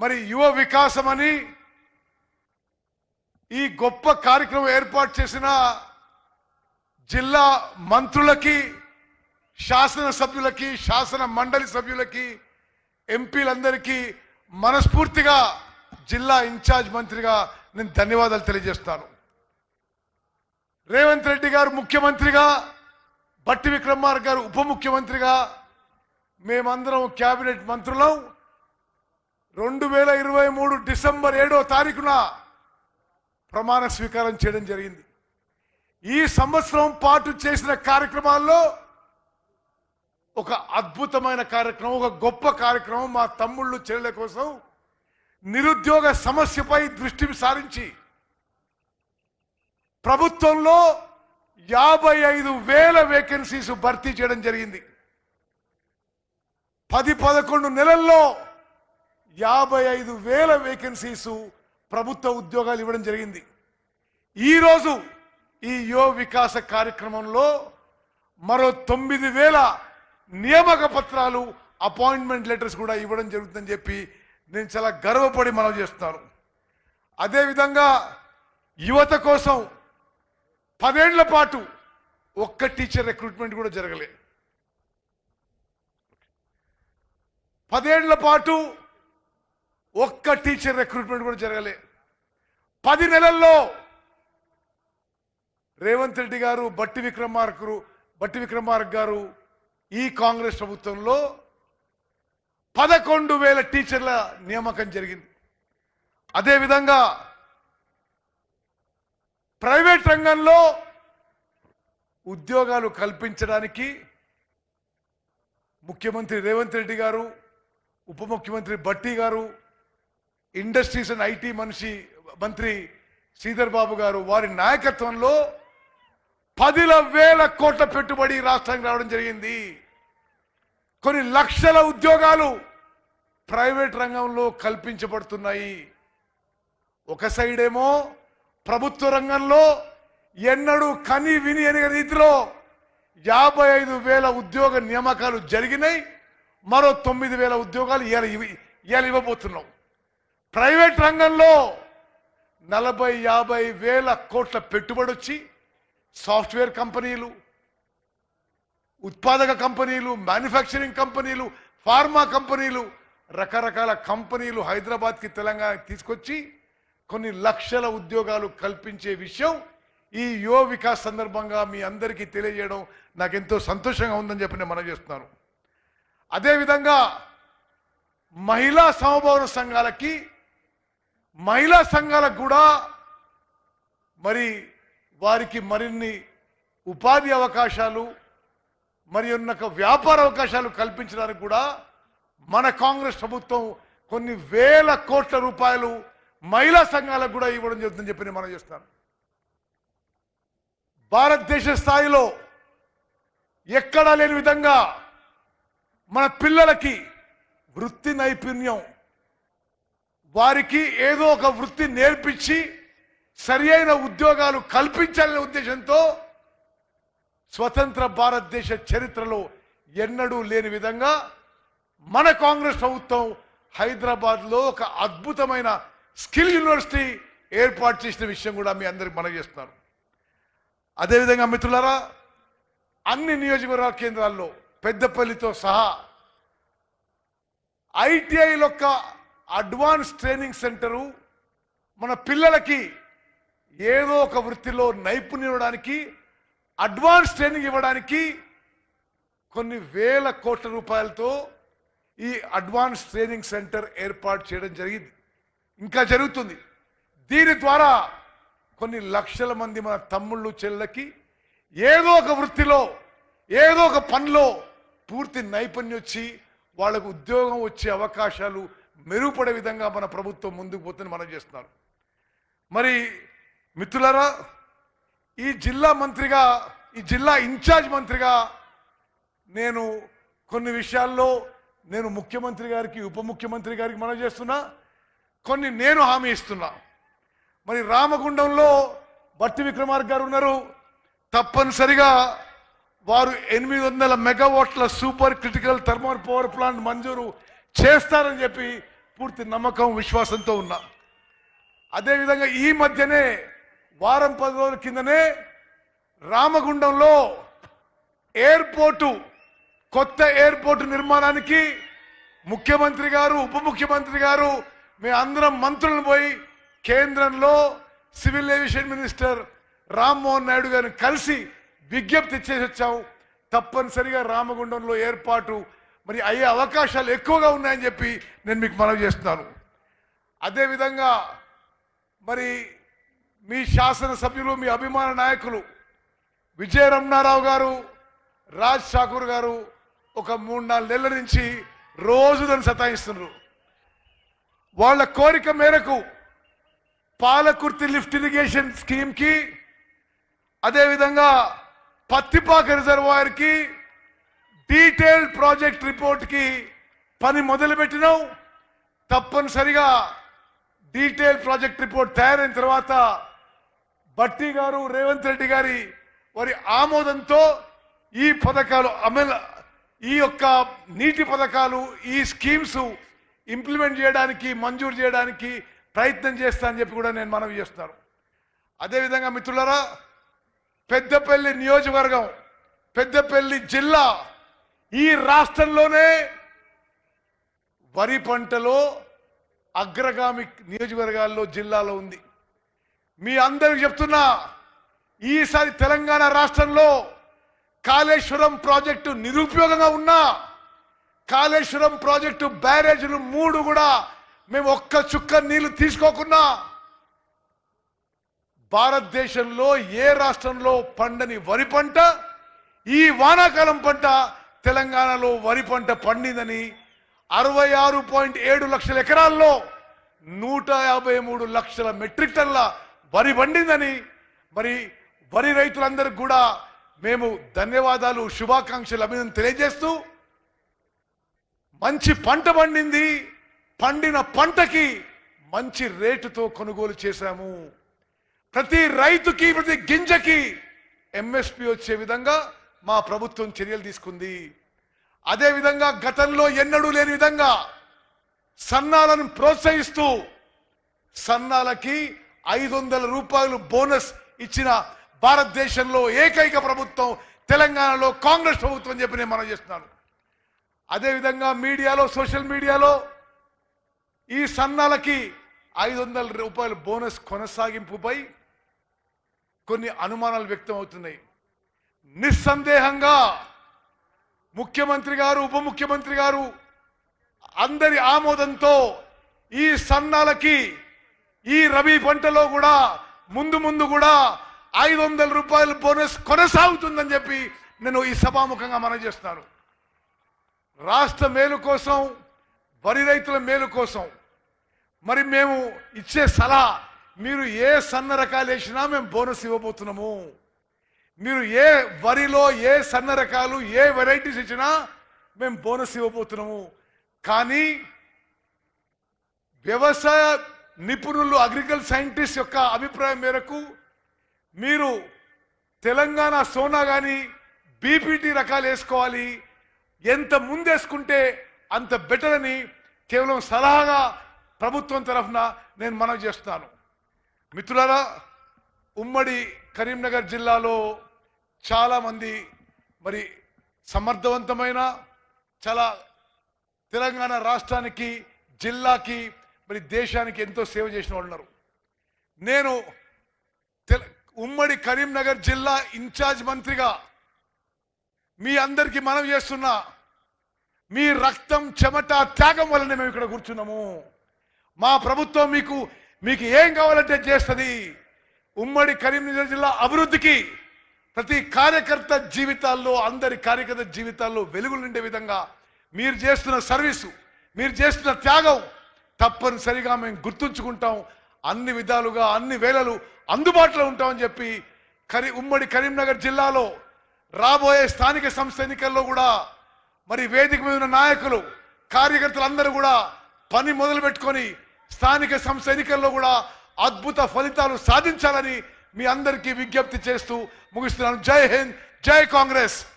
మరి యువ వికాసం అని ఈ గొప్ప కార్యక్రమం ఏర్పాటు చేసిన జిల్లా మంత్రులకి శాసన సభ్యులకి శాసన మండలి సభ్యులకి ఎంపీలందరికీ మనస్ఫూర్తిగా జిల్లా ఇన్ఛార్జ్ మంత్రిగా నేను ధన్యవాదాలు తెలియజేస్తాను. రేవంత్ రెడ్డి గారు ముఖ్యమంత్రిగా బట్టి విక్రమార్ గారు ఉప ముఖ్యమంత్రిగా మేమందరం క్యాబినెట్ మంత్రులం. రెండు వేల ఇరవై మూడు డిసెంబర్ ఏడో తారీఖున ప్రమాణ స్వీకారం చేయడం జరిగింది. ఈ సంవత్సరం పాటు చేసిన కార్యక్రమాల్లో ఒక అద్భుతమైన కార్యక్రమం ఒక గొప్ప కార్యక్రమం మా తమ్ముళ్ళు చెల్లెల కోసం నిరుద్యోగ సమస్యపై దృష్టి సారించి ప్రభుత్వంలో యాభై ఐదు వేల వేకెన్సీస్ భర్తీ చేయడం జరిగింది. పది పదకొండు నెలల్లో యాభై ఐదు వేల వేకెన్సీస్ ప్రభుత్వ ఉద్యోగాలు ఇవ్వడం జరిగింది. ఈరోజు ఈ యువ వికాస కార్యక్రమంలో మరో తొమ్మిది వేల నియామక పత్రాలు అపాయింట్మెంట్ లెటర్స్ కూడా ఇవ్వడం జరుగుతుందని చెప్పి నేను చాలా గర్వపడి మనం చేస్తున్నాను. అదేవిధంగా యువత కోసం పదేళ్ళ పాటు ఒక్క టీచర్ రిక్రూట్మెంట్ కూడా జరగలే. పదేళ్ళ పాటు ఒక్క టీచర్ రిక్రూట్మెంట్ కూడా జరగలే. పది నెలల్లో రేవంత్ రెడ్డి గారు బట్టి విక్రమార్కరు బట్టి విక్రమార్క గారు ఈ కాంగ్రెస్ ప్రభుత్వంలో పదకొండు వేల టీచర్ల నియామకం జరిగింది. అదేవిధంగా ప్రైవేట్ రంగంలో ఉద్యోగాలు కల్పించడానికి ముఖ్యమంత్రి రేవంత్ రెడ్డి గారు ఉప ముఖ్యమంత్రి బట్టి గారు ఇండస్ట్రీస్ అండ్ ఐటీ మనిషి మంత్రి శ్రీధర్ బాబు గారు వారి నాయకత్వంలో పదిల వేల కోట్ల పెట్టుబడి రాష్ట్రానికి రావడం జరిగింది. కొన్ని లక్షల ఉద్యోగాలు ప్రైవేట్ రంగంలో కల్పించబడుతున్నాయి. ఒక సైడ్ ఏమో ప్రభుత్వ రంగంలో ఎన్నడూ కని విని అనే రీతిలో యాభై ఐదు వేల ఉద్యోగ నియామకాలు జరిగినాయి. మరో తొమ్మిది వేల ఉద్యోగాలు ఇవాళ ఇవాళ ఇవ్వబోతున్నాం. ప్రైవేట్ రంగంలో నలభై యాభై వేల కోట్ల పెట్టుబడి వచ్చి సాఫ్ట్వేర్ కంపెనీలు ఉత్పాదక కంపెనీలు మ్యానుఫ్యాక్చరింగ్ కంపెనీలు ఫార్మా కంపెనీలు రకరకాల కంపెనీలు హైదరాబాద్కి తెలంగాణ తీసుకొచ్చి కొన్ని లక్షల ఉద్యోగాలు కల్పించే విషయం ఈ యువ వికాస్ సందర్భంగా మీ అందరికీ తెలియజేయడం నాకు ఎంతో సంతోషంగా ఉందని చెప్పి నేను మనం చేస్తున్నాను. అదేవిధంగా మహిళా సమభావన సంఘాలకి మహిళా సంఘాలకు కూడా మరి వారికి మరిన్ని ఉపాధి అవకాశాలు మరి ఉన్నక వ్యాపార అవకాశాలు కల్పించడానికి కూడా మన కాంగ్రెస్ ప్రభుత్వం కొన్ని వేల కోట్ల రూపాయలు మహిళా సంఘాలకు కూడా ఇవ్వడం జరుగుతుందని చెప్పి నేను మనం చేస్తాను భారతదేశ స్థాయిలో ఎక్కడా లేని విధంగా మన పిల్లలకి వృత్తి నైపుణ్యం వారికి ఏదో ఒక వృత్తి నేర్పించి సరి అయిన ఉద్యోగాలు కల్పించాలనే ఉద్దేశంతో స్వతంత్ర భారతదేశ చరిత్రలో ఎన్నడూ లేని విధంగా మన కాంగ్రెస్ ప్రభుత్వం హైదరాబాద్లో ఒక అద్భుతమైన స్కిల్ యూనివర్సిటీ ఏర్పాటు చేసిన విషయం కూడా మీ అందరికి మనం చేస్తున్నారు అదేవిధంగా మిత్రులారా అన్ని నియోజకవర్గ కేంద్రాల్లో పెద్దపల్లితో సహా ఐటీఐ యొక్క అడ్వాన్స్ ట్రైనింగ్ సెంటరు మన పిల్లలకి ఏదో ఒక వృత్తిలో నైపుణ్యం ఇవ్వడానికి అడ్వాన్స్ ట్రైనింగ్ ఇవ్వడానికి కొన్ని వేల కోట్ల రూపాయలతో ఈ అడ్వాన్స్ ట్రైనింగ్ సెంటర్ ఏర్పాటు చేయడం జరిగింది. ఇంకా జరుగుతుంది. దీని ద్వారా కొన్ని లక్షల మంది మన తమ్ముళ్ళు చెల్లెకి ఏదో ఒక వృత్తిలో ఏదో ఒక పనిలో పూర్తి నైపుణ్యం వచ్చి వాళ్ళకు ఉద్యోగం వచ్చే అవకాశాలు మెరుగుపడే విధంగా మన ప్రభుత్వం ముందుకు పోతుందని మనం చేస్తున్నారు. మరి మిత్రులరా ఈ జిల్లా మంత్రిగా ఈ జిల్లా ఇన్ఛార్జ్ మంత్రిగా నేను కొన్ని విషయాల్లో నేను ముఖ్యమంత్రి గారికి ఉప ముఖ్యమంత్రి గారికి మనం చేస్తున్నా కొన్ని నేను హామీ ఇస్తున్నా. మరి రామగుండంలో భట్టి విక్రమార్క గారు ఉన్నారు. తప్పనిసరిగా వారు ఎనిమిది వందల మెగావాట్ల super critical thermal power plant మంజూరు చేస్తారని చెప్పి పూర్తి నమ్మకం విశ్వాసంతో ఉన్నా. అదేవిధంగా ఈ మధ్యనే వారం పది రోజుల కిందనే రామగుండంలో ఎయిర్పోర్టు కొత్త ఎయిర్పోర్టు నిర్మాణానికి ముఖ్యమంత్రి గారు ఉప ముఖ్యమంత్రి గారు మీ అందరం మంత్రులను పోయి కేంద్రంలో civil aviation minister Rammohan Naidu గారిని కలిసి విజ్ఞప్తి చేసి వచ్చాము తప్పనిసరిగా రామగుండంలో ఏర్పాటు మరి అయ్యే అవకాశాలు ఎక్కువగా ఉన్నాయని చెప్పి నేను మీకు మనవి చేస్తున్నాను. అదేవిధంగా మరి మీ శాసనసభ్యులు మీ అభిమాన నాయకులు విజయ రమణారావు గారు రాజ్ ఠాకూర్ గారు ఒక మూడు నాలుగు నెలల నుంచి రోజు దాన్ని సతాయిస్తున్నారు. వాళ్ళ కోరిక మేరకు పాలకుర్తి లిఫ్ట్ ఇరిగేషన్ స్కీమ్కి అదేవిధంగా పత్తిపాక రిజర్వాయర్కి డీటెయిల్ ప్రాజెక్ట్ రిపోర్ట్కి పని మొదలుపెట్టినాం తప్పనిసరిగా డీటెయిల్ ప్రాజెక్ట్ రిపోర్ట్ తయారైన తర్వాత భట్టి గారు రేవంత్ రెడ్డి గారి వారి ఆమోదంతో ఈ పథకాలు అమలు ఈ యొక్క నీటి పథకాలు ఈ స్కీమ్స్ ఇంప్లిమెంట్ చేయడానికి మంజూరు చేయడానికి ప్రయత్నం చేస్తా అని చెప్పి కూడా నేను మనవి చేస్తున్నాను అదేవిధంగా మిత్రులరా పెద్దపల్లి నియోజకవర్గం పెద్దపల్లి జిల్లా ఈ రాష్ట్రంలోనే వరి పంటలో అగ్రగామి నియోజకవర్గాల్లో జిల్లాలో ఉంది. మీ అందరికి చెప్తున్నా ఈసారి తెలంగాణ రాష్ట్రంలో కాళేశ్వరం ప్రాజెక్టు నిరుపయోగంగా ఉన్నా కాళేశ్వరం ప్రాజెక్టు బ్యారేజ్లు మూడు కూడా మేము ఒక్క చుక్క నీళ్ళు తీసుకోకున్నా భారతదేశంలో ఏ రాష్ట్రంలో పండని వరి పంట ఈ వానాకాలం పంట తెలంగాణలో వరి పంట పండిందని అరవై ఆరు పాయింట్ ఏడు లక్షల ఎకరాల్లో నూట యాభై మూడు లక్షల మెట్రిక్ టన్ల వరి పండిందని మరి వరి రైతులందరికీ కూడా మేము ధన్యవాదాలు శుభాకాంక్షలు అభినందన తెలియజేస్తూ మంచి పంట పండింది పండిన పంటకి మంచి రేటుతో కొనుగోలు చేశాము. ప్రతి రైతుకి ప్రతి గింజకి ఎంఎస్పి వచ్చే విధంగా మా ప్రభుత్వం చర్యలు తీసుకుంది. అదేవిధంగా గతంలో ఎన్నడూ లేని విధంగా సన్నాలను ప్రోత్సహిస్తూ సన్నాలకి ఐదు వందల రూపాయలు బోనస్ ఇచ్చిన భారతదేశంలో ఏకైక ప్రభుత్వం తెలంగాణలో కాంగ్రెస్ ప్రభుత్వం చెప్పి నేను మనం చేస్తున్నాను. అదేవిధంగా మీడియాలో సోషల్ మీడియాలో ఈ సన్నాలకి ఐదు వందల రూపాయల బోనస్ కొనసాగింపుపై కొన్ని అనుమానాలు వ్యక్తం అవుతున్నాయి నిస్సందేహంగా ముఖ్యమంత్రి గారు ఉప ముఖ్యమంత్రి గారు అందరి ఆమోదంతో ఈ సన్నాలకి ఈ రబీ పంటలో కూడా ముందు ముందు కూడా ఐదు వందల రూపాయల బోనస్ కొనసాగుతుందని చెప్పి నేను ఈ సభాముఖంగా మనం చేస్తున్నాను రాష్ట్ర మేలు కోసం వరి రైతుల మేలు కోసం మరి మేము ఇచ్చే సలహా మీరు ఏ సన్న రకాలు వేసినా మేము బోనస్ ఇవ్వబోతున్నాము. మీరు ఏ వరిలో ఏ సన్న రకాలు ఏ వెరైటీస్ ఇచ్చినా మేము బోనస్ ఇవ్వబోతున్నాము. కానీ వ్యవసాయ నిపుణులు అగ్రికల్చర్ సైంటిస్ట్ యొక్క అభిప్రాయం మేరకు మీరు తెలంగాణ సోనా కానీ బీపీటీ రకాలు వేసుకోవాలి. ఎంత ముందేసుకుంటే అంత బెటర్ అని కేవలం సలహాగా ప్రభుత్వం తరఫున నేను మనవి చేస్తున్నాను. మిత్రులారా ఉమ్మడి కరీంనగర్ జిల్లాలో చాలామంది మరి సమర్థవంతమైన చాలా తెలంగాణ రాష్ట్రానికి జిల్లాకి మరి దేశానికి ఎంతో సేవ చేసిన వాళ్ళు ఉన్నారు. నేను తెల- ఉమ్మడి కరీంనగర్ జిల్లా ఇన్ఛార్జ్ మంత్రిగా మీ అందరికీ మనం చేస్తున్నా మీ రక్తం చెమట త్యాగం వల్లనే మేము ఇక్కడ కూర్చున్నాము. మా ప్రభుత్వం మీకు మీకు ఏం కావాలంటే చేస్తుంది. ఉమ్మడి కరీంనగర్ జిల్లా అభివృద్ధికి ప్రతి కార్యకర్త జీవితాల్లో అందరి కార్యకర్త జీవితాల్లో వెలుగులు నిండే విధంగా మీరు చేస్తున్న సర్వీసు మీరు చేస్తున్న త్యాగం తప్పనిసరిగా మేము గుర్తుంచుకుంటాం. అన్ని విధాలుగా అన్ని వేళలు అందుబాటులో ఉంటామని చెప్పి కరీ ఉమ్మడి కరీంనగర్ జిల్లాలో రాబోయే స్థానిక సంస్థ ఎన్నికల్లో కూడా మరి వేదిక మీద ఉన్న నాయకులు కార్యకర్తలు అందరూ కూడా పని మొదలు పెట్టుకొని స్థానిక సంస్థ ఎన్నికల్లో కూడా అద్భుత ఫలితాలు సాధించాలని మీ అందరికీ విజ్ఞప్తి చేస్తూ ముగిస్తున్నాను. జై హింద్ జై కాంగ్రెస్.